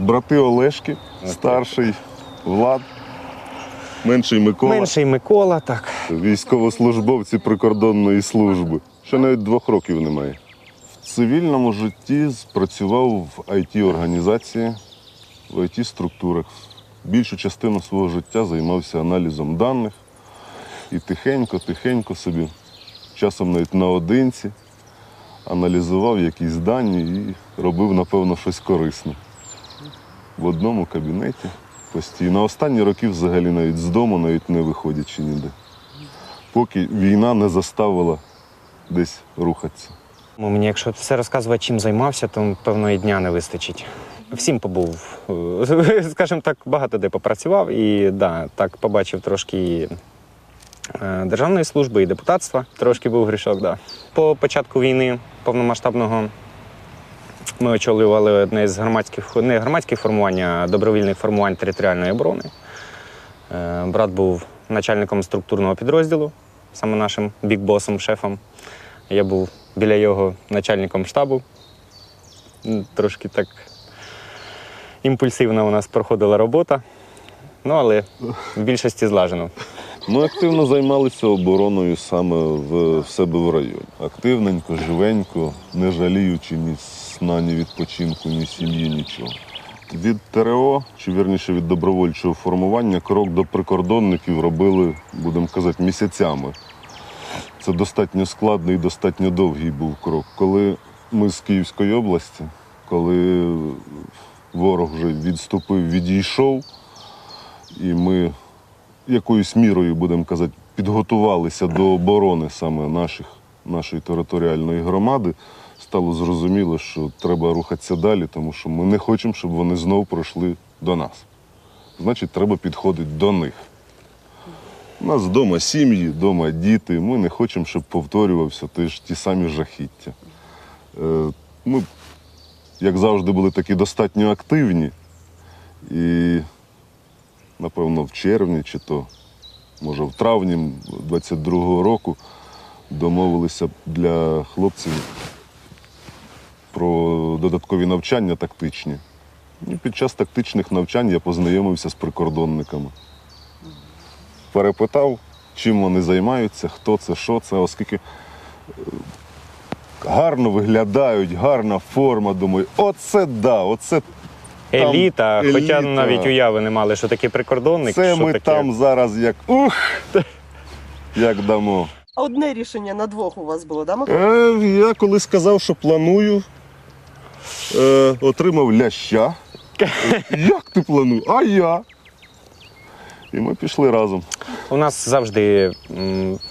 брати Олешки, старший Влад, менший Микола, Менший Микола, так. військовослужбовці прикордонної служби. Ще навіть двох років немає. В цивільному житті працював в IT-організації, в IT-структурах. Більшу частину свого життя займався аналізом даних і тихенько-тихенько собі, часом навіть наодинці, аналізував якісь дані і робив, напевно, щось корисне. В одному кабінеті постійно. Останні роки взагалі навіть з дому, навіть не виходячи ніде. Поки війна не заставила десь рухатися. Ну, Мені, якщо все розказувати, чим займався, то певно і дня не вистачить. Всім побув, скажімо так, багато де попрацював і да, так побачив трошки е, державної служби, і депутатства. Трошки був грішок, да. По початку війни повномасштабного ми очолювали одне з громадських, не громадських формувань, а добровільних формувань територіальної оборони. Е, Брат був начальником структурного підрозділу, саме нашим бікбосом, шефом. Я був біля його начальником штабу. Трошки так імпульсивно у нас проходила робота. Ну, але в більшості злажено. Ми активно займалися обороною саме в, в себе в районі. Активненько, живенько, не жаліючи ні сна, ні відпочинку, ні сім'ї, нічого. Від ТРО, чи вірніше від добровольчого формування, крок до прикордонників робили, будемо казати, місяцями. Це достатньо складний і достатньо довгий був крок. Коли ми з Київської області, коли ворог вже відступив, відійшов, і ми якоюсь мірою, будемо казати, підготувалися до оборони саме наших, нашої територіальної громади, стало зрозуміло, що треба рухатися далі, тому що ми не хочемо, щоб вони знову пройшли до нас. Значить, треба підходити до них. У нас вдома сім'ї, вдома діти. Ми не хочемо, щоб повторювався ті ж ті самі жахіття. Е, Ми, як завжди, були такі достатньо активні. І, напевно, в червні чи то, може, в травні 22-го року домовилися для хлопців про додаткові навчання тактичні. І під час тактичних навчань я познайомився з прикордонниками. Перепитав, чим вони займаються, хто це, що це, оскільки е, гарно виглядають, гарна форма. Думаю, оце да, оце, Там Еліта, хоча еліта. навіть уяви не мали, що такі прикордонники. це що ми таке. там зараз як ух! Як дамо. Одне рішення на двох у вас було, да, Микола? Е, я коли сказав, що планую, е, отримав ляща. Як ти плануєш? А я. І ми пішли разом. У нас завжди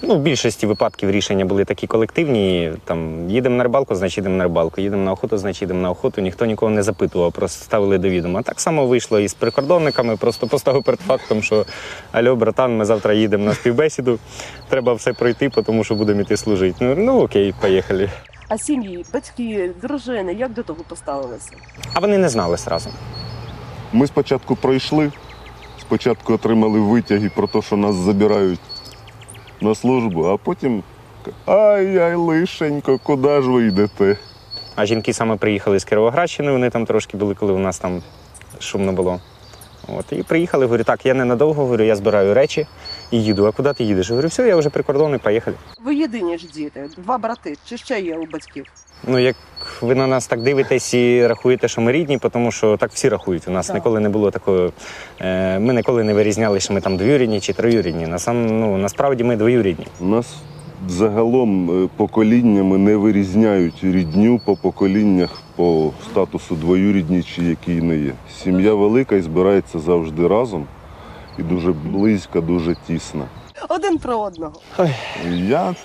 ну, в більшості випадків рішення були такі колективні. Там їдемо на рибалку, значить їдемо на рибалку, їдемо на охоту, значить їдемо на охоту. Ніхто нікого не запитував, просто ставили до відома. Так само вийшло і з прикордонниками, просто поставив перед фактом, що альо, братан, ми завтра їдемо на співбесіду. Треба все пройти, тому що будемо йти служити. Ну, ну окей, поїхали. А сім'ї, батьки, дружини, як до того поставилися? А вони не знали зразу. Ми спочатку пройшли, спочатку отримали витяги про те, що нас забирають на службу, а потім ай-яй, лишенько, куди ж ви йдете? А жінки саме приїхали з Кіровоградщини, вони там трошки були, коли у нас там шумно було. От, і приїхали, говорю, так, я ненадовго, говорю, я збираю речі і їду. А куди ти їдеш? Говорю, все, я вже прикордонний, поїхали. Ви єдині ж діти, два брати, чи ще є у батьків? Ну, як ви на нас так дивитесь і рахуєте, що ми рідні, тому що так всі рахують. У нас Так. ніколи не було такого. Е, ми ніколи не вирізняли, що ми там двоюрідні чи троюрідні. Насам, ну, насправді ми двоюрідні. У нас загалом е, поколіннями не вирізняють рідню по поколіннях по статусу двоюрідні чи який не є. Сім'я велика і збирається завжди разом і дуже близька, дуже тісна. Один про одного. Я е,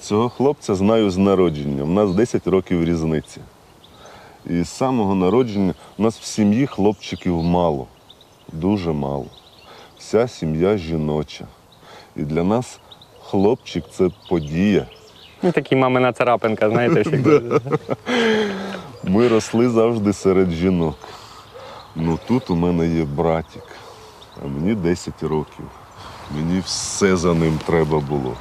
цього хлопця знаю з народження. У нас 10 років різниці. І з самого народження у нас в сім'ї хлопчиків мало, дуже мало. Вся сім'я жіноча. І для нас хлопчик це подія. Ну, такі мамина царапинка, знаєте, всі. Ми росли завжди серед жінок. Ну тут у мене є братик, а мені 10 років. Мені все за ним треба було.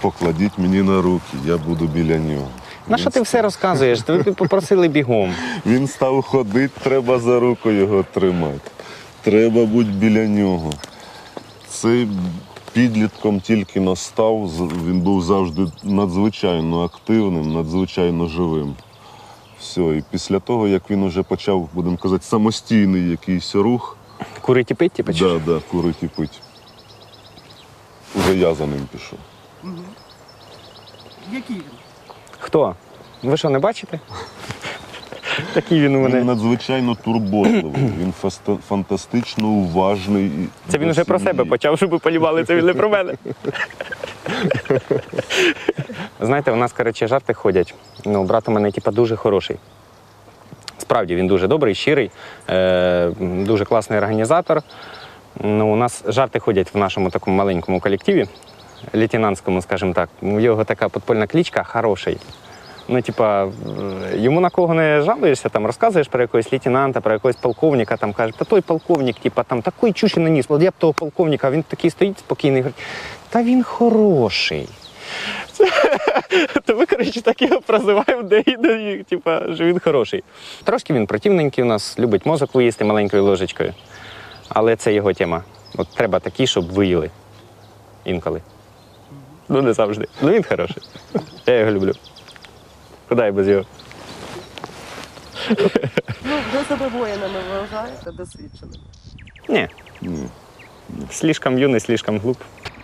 Покладіть мені на руки, я буду біля нього. На що ти все розказуєш? Тебе попросили бігом. Він став ходити, треба за руку його тримати. Треба бути біля нього. Цей підлітком тільки настав, він був завжди надзвичайно активним, надзвичайно живим. Все, і після того, як він вже почав, будемо казати, самостійний якийсь рух, Курить і пить, типу, чи що? да, да, курить і пить. Уже я за ним пішов. Який він? Хто? Ви що, не бачите? Такий він у Він мене. надзвичайно турботливий, він фаста- фантастично уважний. і Це він до вже про сім'ї. себе почав, щоб ви полювали, це він не про мене. Знаєте, у нас, коротше, жарти ходять. Ну, брат у мене, типа, дуже хороший. Справді, він дуже добрий, щирий, е, дуже класний організатор. Ну, у нас жарти ходять в нашому такому маленькому колективі, лейтенантському, скажімо так. У його така подпольна кличка хороший. Ну, типа, е, йому на кого не жалуєшся, там розказуєш про якогось лейтенанта, про якогось полковника, там кажеш, та той полковник, типа, там такий чуші наніс, от я б того полковника, він такий стоїть спокійний, говорить, та він хороший. То ми, коротше, так його прозиваємо, де і типа, що він хороший. Трошки він противненький у нас, любить мозок виїсти маленькою ложечкою. Але це його тема. От треба такі, щоб виїли інколи. Ну, не завжди. Ну він хороший. Я його люблю. Куди я без його? Ну, ви себе воїнами вважаєте досвідченим. Ні. Ні. Слишком юний, слишком глуп.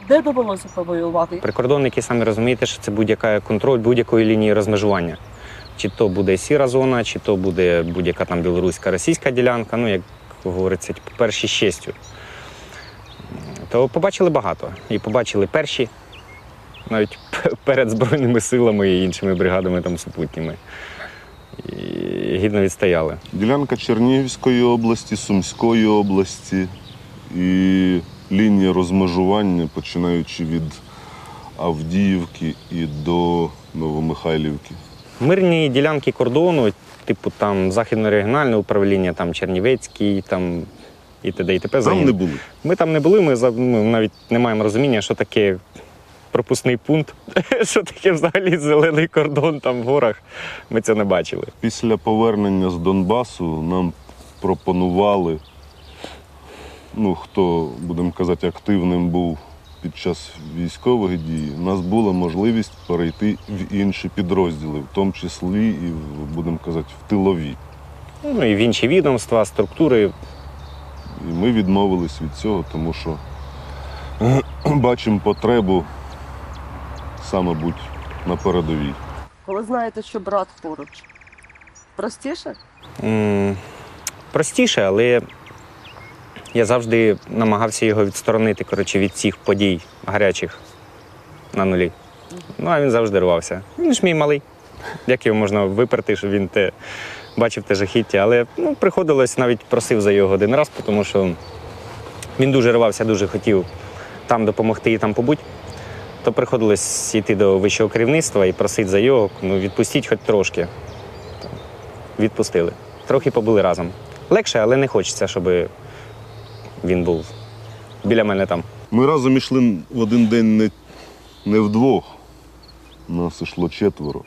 Де довелося повоювати? Прикордонники самі розумієте, що це будь-яка контроль будь-якої лінії розмежування. Чи то буде сіра зона, чи то буде будь-яка там білоруська російська ділянка, ну як говориться, типу, перші з честю. То побачили багато. І побачили перші, навіть перед Збройними силами і іншими бригадами там супутніми. І гідно відстояли. Ділянка Чернігівської області, Сумської області і лінія розмежування, починаючи від Авдіївки і до Новомихайлівки. Мирні ділянки кордону, типу там Західне регіональне управління, там Чернівецький, там і т.д. і т.п. Там загін. не були. Ми там не були, ми за- ну, навіть не маємо розуміння, що таке пропускний пункт, що таке взагалі зелений кордон там в горах. Ми це не бачили. Після повернення з Донбасу нам пропонували, ну хто, будемо казати, активним був під час військових дій, у нас була можливість перейти в інші підрозділи, в тому числі і, будемо казати, в тилові. Ну і в інші відомства, структури. І ми відмовились від цього, тому що бачимо потребу саме бути на передовій. Коли знаєте, що брат поруч. Простіше? М, Простіше, але я завжди намагався його відсторонити коротше, від цих подій гарячих на нулі. Ну, а він завжди рвався. Він ж мій малий. Як його можна виперти, щоб він те бачив те жахіття. Але ну, приходилось навіть просив за його один раз, тому що він дуже рвався, дуже хотів там допомогти і там побути. То приходилось йти до вищого керівництва і просити за його, ну, відпустіть хоч трошки відпустили. Трохи побули разом. Легше, але не хочеться, щоб він був біля мене там. Ми разом йшли в один день не, не вдвох. Нас йшло четверо.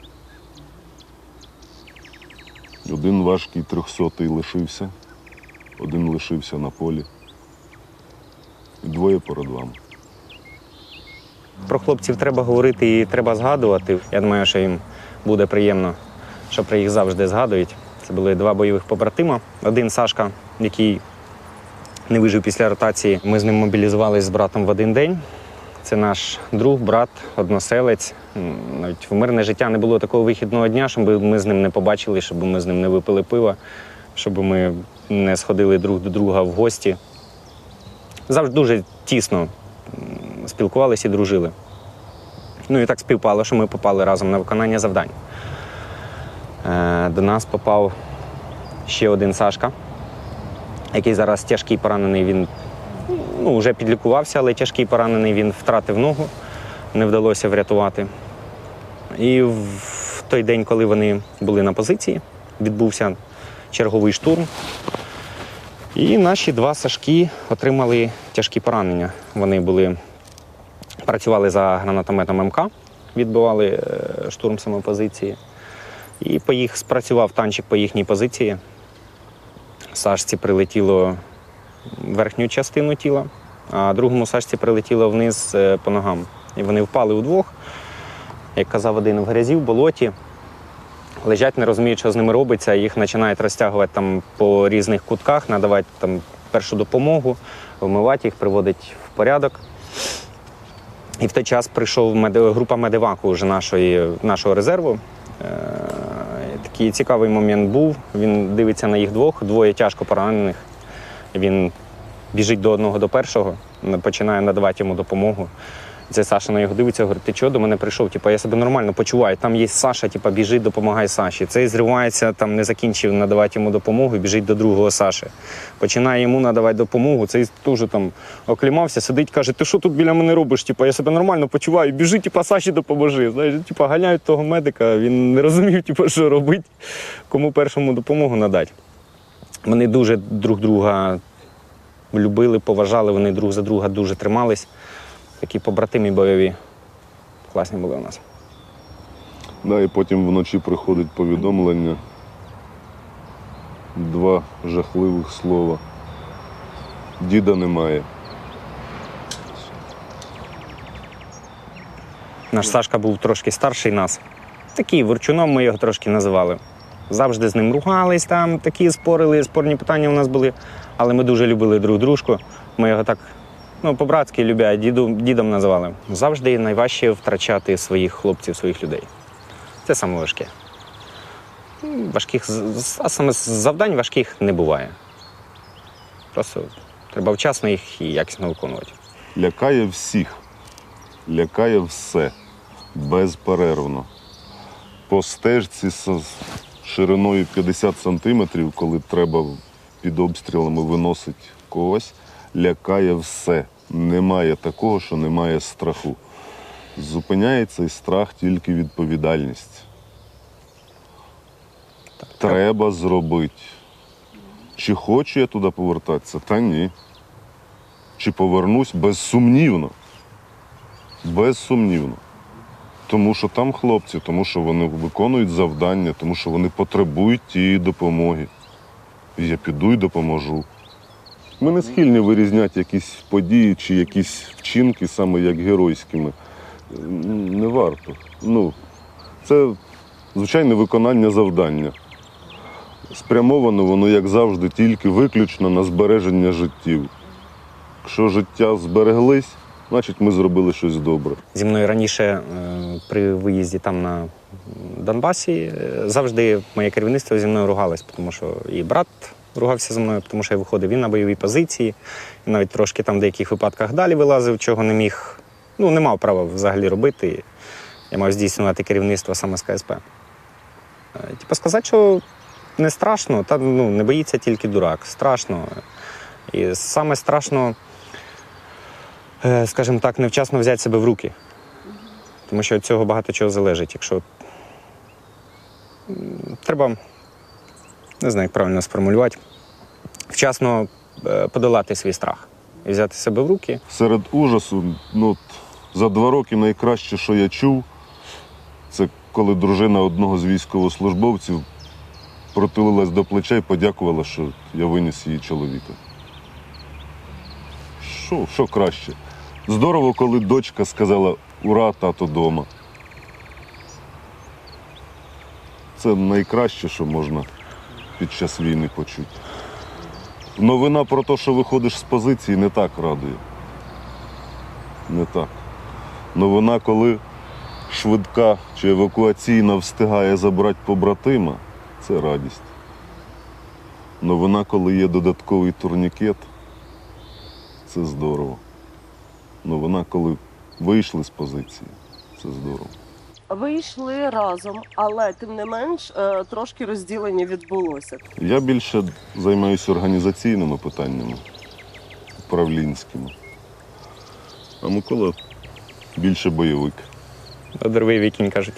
Один важкий трьохсотий лишився, один лишився на полі. І двоє перед вами. Про хлопців треба говорити і треба згадувати. Я думаю, що їм буде приємно, що про їх завжди згадують. Це були два бойових побратима. Один Сашка, який не вижив після ротації. Ми з ним мобілізувалися з братом в один день. Це наш друг, брат, односелець. Навіть в мирне життя не було такого вихідного дня, щоб ми з ним не побачили, щоб ми з ним не випили пива, щоб ми не сходили друг до друга в гості. Завжди дуже тісно спілкувалися і дружили. Ну і так співпало, що ми попали разом на виконання завдань. Е, До нас попав ще один Сашка, який зараз тяжкий поранений. Він ну, вже підлікувався, але тяжкий поранений він втратив ногу, не вдалося врятувати. І в той день, коли вони були на позиції, відбувся черговий штурм. І наші два Сашки отримали тяжкі поранення. Вони були, працювали за гранатометом МК, відбивали е, штурм самопозиції. І по їх спрацював танчик по їхній позиції. Сашці прилетіло верхню частину тіла, а другому Сашці прилетіло вниз е, по ногам. І вони впали удвох. Як казав один в грязі, в болоті. Лежать, не розуміють, що з ними робиться, їх починають розтягувати там по різних кутках, надавати там першу допомогу, вмивати їх, приводити в порядок. І в той час прийшов група медиваку вже нашої, нашого резерву. Такий цікавий момент був. Він дивиться на їх двох, двоє тяжко поранених. Він біжить до одного до першого, починає надавати йому допомогу. Це Саша на його дивиться, говорить, ти чого до мене прийшов? Типа, я себе нормально почуваю. Там є Саша, типа, біжить, допомагай Саші. Цей зривається, там не закінчив надавати йому допомогу біжить до другого Саші. Починає йому надавати допомогу. Цей теж там оклімався, сидить, каже, ти що тут біля мене робиш? Типа, я себе нормально почуваю, біжи, типа, Саші допоможи. Знаєш, типа, ганяють того медика, він не розумів, типа, що робити, кому першому допомогу надати. Вони дуже друг друга любили, поважали, вони друг за друга дуже тримались. Такі побратимі бойові. Класні були у нас. Да, і потім вночі приходить повідомлення. Два жахливих слова. Діда немає. Наш Сашка був трошки старший нас. Такий ворчуном ми його трошки називали. Завжди з ним ругались, там такі спорили, спорні питання у нас були. Але ми дуже любили друг дружку. Ми його так ну, по-братськи любя, діду, дідом називали. Завжди найважче втрачати своїх хлопців, своїх людей. Це саме важке. Важких, а саме завдань важких не буває. Просто треба вчасно їх і якісно виконувати. Лякає всіх, лякає все безперервно. По стежці з шириною 50 сантиметрів, коли треба під обстрілами виносити когось, лякає все. Немає такого, що немає страху. Зупиняє цей страх тільки відповідальність. Треба зробити. Чи хочу я туди повертатися? Та ні. Чи повернусь безсумнівно. Безсумнівно. Тому що там хлопці, тому що вони виконують завдання, тому що вони потребують тієї допомоги. І я піду і допоможу. Ми не схильні вирізняти якісь події чи якісь вчинки саме як геройськими. Не варто. Ну, це звичайне виконання завдання. Спрямовано воно, як завжди, тільки виключно на збереження життів. Якщо життя збереглись, значить ми зробили щось добре. Зі мною раніше е, при виїзді там на Донбасі е, завжди моє керівництво зі мною ругалось, тому що і брат ругався зі мною, тому що я виходив він на бойовій позиції, і навіть трошки там в деяких випадках далі вилазив, чого не міг. Ну, не мав права взагалі робити. Я мав здійснювати керівництво саме з КСП. Е, Типу сказати, що не страшно, та ну, не боїться тільки дурак. Страшно. І саме страшно, е, скажімо так, невчасно взяти себе в руки. Тому що від цього багато чого залежить. Якщо треба, не знаю, як правильно сформулювати, вчасно е, подолати свій страх і взяти себе в руки. Серед ужасу, ну, за два роки найкраще, що я чув, це коли дружина одного з військовослужбовців протулилась до плеча і подякувала, що я виніс її чоловіка. Що, що краще? Здорово, коли дочка сказала Ура, тато дома. Це найкраще, що можна під час війни почути. Новина про те, що виходиш з позиції, не так радує. Не так. Новина, коли швидка чи евакуаційна встигає забрати побратима, це радість. Новина, коли є додатковий турнікет, це здорово. Новина, коли вийшли з позиції, це здорово. Ви йшли разом, але тим не менш е, трошки розділення відбулося. Я більше займаюся організаційними питаннями, управлінськими. А Микола більше бойовик. Дорвий вікінь кажуть.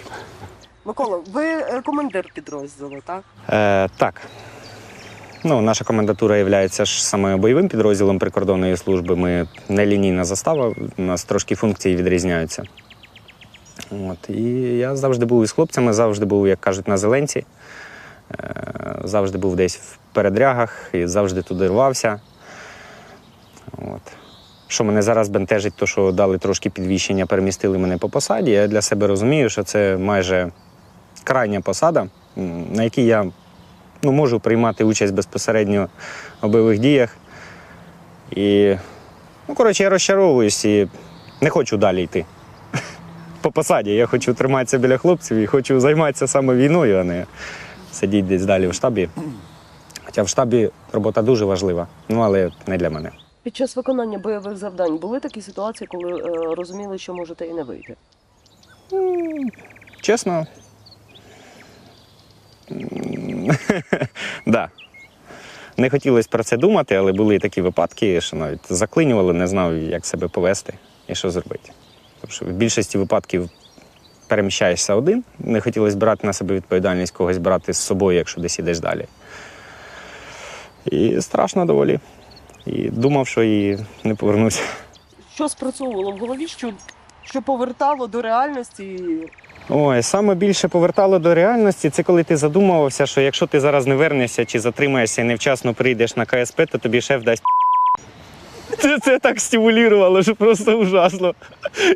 Микола, ви е, командир підрозділу, так? Е, так. Ну, наша комендатура є ж саме бойовим підрозділом прикордонної служби. Ми не лінійна застава, у нас трошки функції відрізняються. От, і я завжди був із хлопцями, завжди був, як кажуть, на зеленці. Е, Завжди був десь в передрягах і завжди туди рвався. От. Що мене зараз бентежить, то що дали трошки підвищення, перемістили мене по посаді. Я для себе розумію, що це майже крайня посада, на якій я ну, можу приймати участь безпосередньо у бойових діях. І, ну, коротше, я розчаровуюсь і не хочу далі йти. По посаді. Я хочу триматися біля хлопців і хочу займатися саме війною, а не сидіти десь далі в штабі. Хоча в штабі робота дуже важлива, ну але не для мене. Під час виконання бойових завдань були такі ситуації, коли е, розуміли, що можете і не вийти. Чесно. да. Не хотілося про це думати, але були такі випадки, що навіть заклинювали, не знав, як себе повести і що зробити. Тому що в більшості випадків переміщаєшся один, не хотілося брати на себе відповідальність когось брати з собою, якщо десь ідеш далі. І страшно доволі. І думав, що і не повернуся. Що спрацьовувало в голові, що, що повертало до реальності? Ой, саме більше повертало до реальності, це коли ти задумувався, що якщо ти зараз не вернешся чи затримаєшся і невчасно прийдеш на КСП, то тобі шеф дасть. Це, це так стимулювало, що просто ужасно.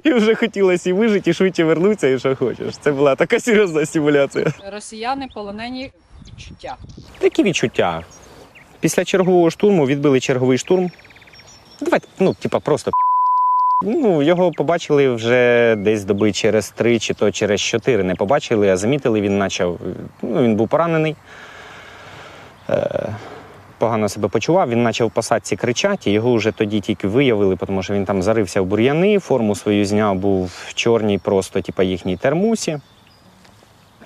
І вже хотілося і вижити, і швидше вернутися, і що хочеш. Це була така серйозна стимуляція. Росіяни полонені відчуття. Такі відчуття. Після чергового штурму відбили черговий штурм. Давайте, ну, типа, просто. Ну, його побачили вже десь доби через три чи то через чотири. Не побачили, а замітили, він почав. Ну, він був поранений. Е, погано себе почував, він почав посадці кричати, його вже тоді тільки виявили, тому що він там зарився в бур'яни, форму свою зняв, був в чорній, просто, типа, їхній термусі.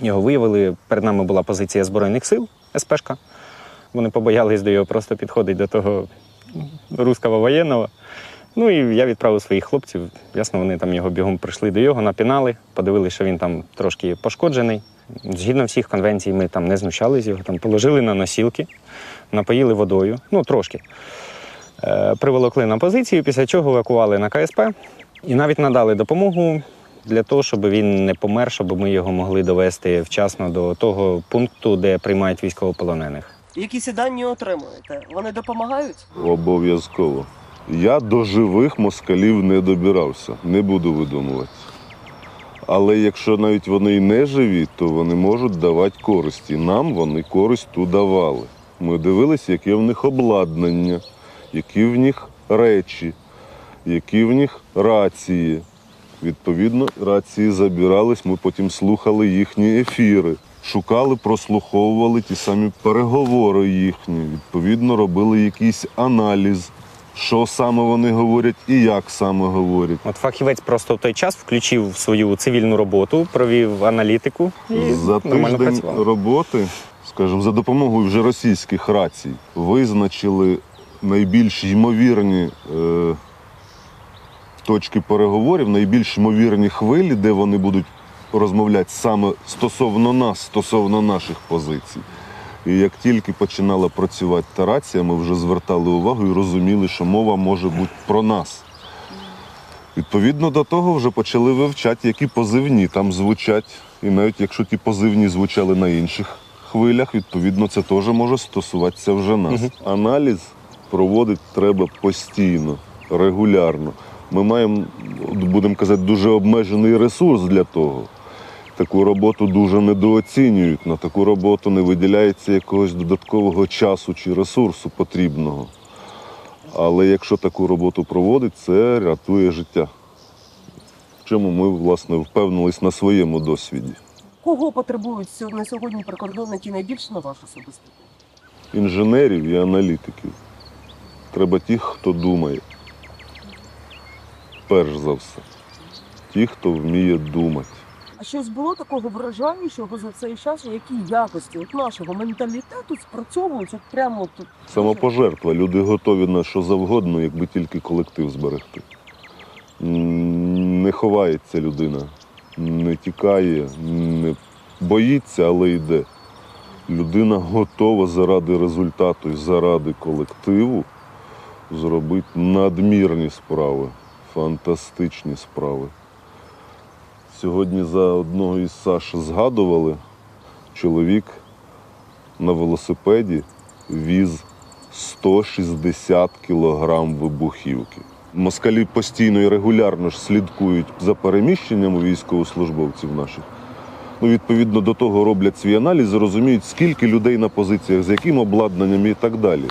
Його виявили. Перед нами була позиція Збройних сил СПшка. Вони побоялись до його просто підходити до того русского воєнного. Ну і я відправив своїх хлопців. Ясно, вони там його бігом прийшли до його, напінали, подивилися, що він там трошки пошкоджений. Згідно всіх конвенцій, ми там не знущались, його там положили на носілки, напоїли водою, ну трошки. Е, приволокли на позицію, після чого евакували на КСП і навіть надали допомогу для того, щоб він не помер, щоб ми його могли довести вчасно до того пункту, де приймають військовополонених. Якісь дані отримуєте? Вони допомагають? Обов'язково. Я до живих москалів не добирався, не буду видумувати. Але якщо навіть вони і не живі, то вони можуть давати користь. І нам вони користь ту давали. Ми дивилися, яке в них обладнання, які в них речі, які в них рації. Відповідно, рації забирались, ми потім слухали їхні ефіри, шукали, прослуховували ті самі переговори їхні. Відповідно, робили якийсь аналіз, що саме вони говорять і як саме говорять. От фахівець просто в той час включив свою цивільну роботу, провів аналітику і За нормально тиждень працював. роботи, скажімо, за допомогою вже російських рацій, визначили найбільш ймовірні е, точки переговорів, найбільш ймовірні хвилі, де вони будуть розмовляти саме стосовно нас, стосовно наших позицій. І як тільки починала працювати та рація, ми вже звертали увагу і розуміли, що мова може бути про нас. Відповідно до того вже почали вивчати, які позивні там звучать. І навіть якщо ті позивні звучали на інших хвилях, відповідно, це теж може стосуватися вже нас. Аналіз проводити треба постійно, регулярно. Ми маємо, будемо казати, дуже обмежений ресурс для того. Таку роботу дуже недооцінюють. На таку роботу не виділяється якогось додаткового часу чи ресурсу потрібного. Але якщо таку роботу проводить, це рятує життя. В чому ми, власне, впевнились на своєму досвіді. Кого потребують на сьогодні прикордонники найбільше на ваш особистий? Інженерів і аналітиків. Треба тих, хто думає. Перш за все. Ті, хто вміє думати. А щось було такого вражаючого за цей час, які якості от нашого менталітету спрацьовують от прямо тут. Самопожертва. Люди готові на що завгодно, якби тільки колектив зберегти. Не ховається людина, не тікає, не боїться, але йде. Людина готова заради результату і заради колективу зробити надмірні справи, фантастичні справи. Сьогодні за одного із Саш згадували, чоловік на велосипеді віз 160 кілограм вибухівки. Москалі постійно і регулярно ж слідкують за переміщенням військовослужбовців наших. Ну, відповідно до того роблять свій аналіз, розуміють, скільки людей на позиціях, з яким обладнанням і так далі.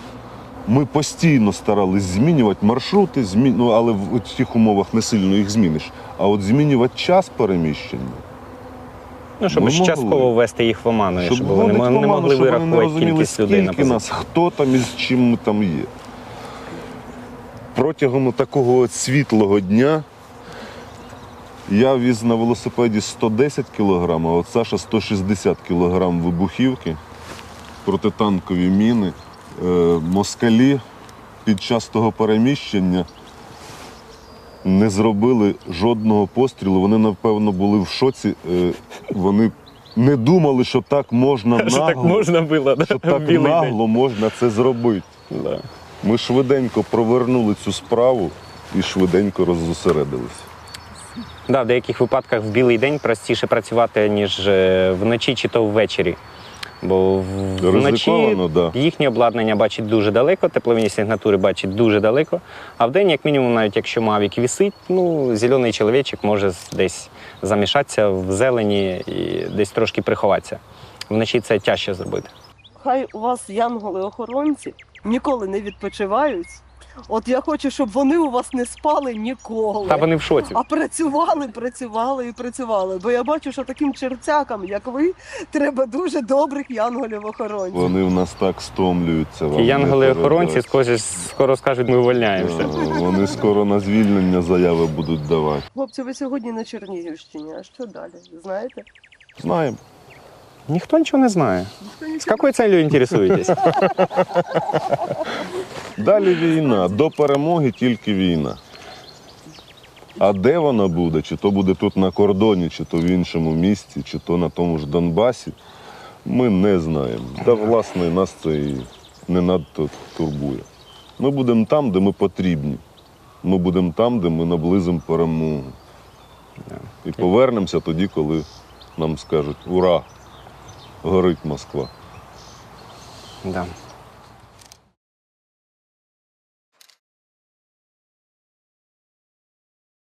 Ми постійно старались змінювати маршрути, змі... ну, але в цих умовах не сильно їх зміниш. А от змінювати час переміщення. Ну, щоб Ми ж могли. частково ввести їх в оману, щоб, вони вводити мо- в не оману, могли щоб вони не розуміли, кількість людей на скільки нас, хто там і з чим ми там є. Протягом такого от світлого дня я віз на велосипеді 110 кг, а от Саша 160 кг вибухівки, протитанкові міни. Е, москалі під час того переміщення не зробили жодного пострілу. Вони, напевно, були в шоці. Е, Вони не думали, що так можна нагло, Що так можна було, що так нагло можна це зробити. Ми швиденько провернули цю справу і швиденько роззосередилися. Да, в деяких випадках в білий день простіше працювати, ніж е, вночі чи то ввечері. Бо вночі Ризиковано, да. їхнє обладнання бачить дуже далеко, теплові сигнатури бачить дуже далеко. А в день, як мінімум, навіть якщо мавік вісить, ну, зелений чоловічок може десь замішатися в зелені і десь трошки приховатися. Вночі це тяжче зробити. Хай у вас янголи-охоронці ніколи не відпочивають. От я хочу, щоб вони у вас не спали ніколи. Та вони в шоці. А працювали, працювали і працювали. Бо я бачу, що таким черцякам, як ви, треба дуже добрих янголів-охоронців. Вони в нас так стомлюються. вам Ті янголи-охоронці скоро, скоро скажуть, ми увольняємося. Да, Вони скоро на звільнення заяви будуть давати. Хлопці, ви сьогодні на Чернігівщині. А що далі? Знаєте? Знаємо. Ніхто нічого не знає. З якою целью інтересуєтесь? Далі війна. До перемоги тільки війна. А де вона буде? Чи то буде тут на кордоні, чи то в іншому місті, чи то на тому ж Донбасі, ми не знаємо. Та власне нас це і не надто турбує. Ми будемо там, де ми потрібні. Ми будемо там, де ми наблизимо перемогу. І повернемося тоді, коли нам скажуть Ура! Горить Москва. Да.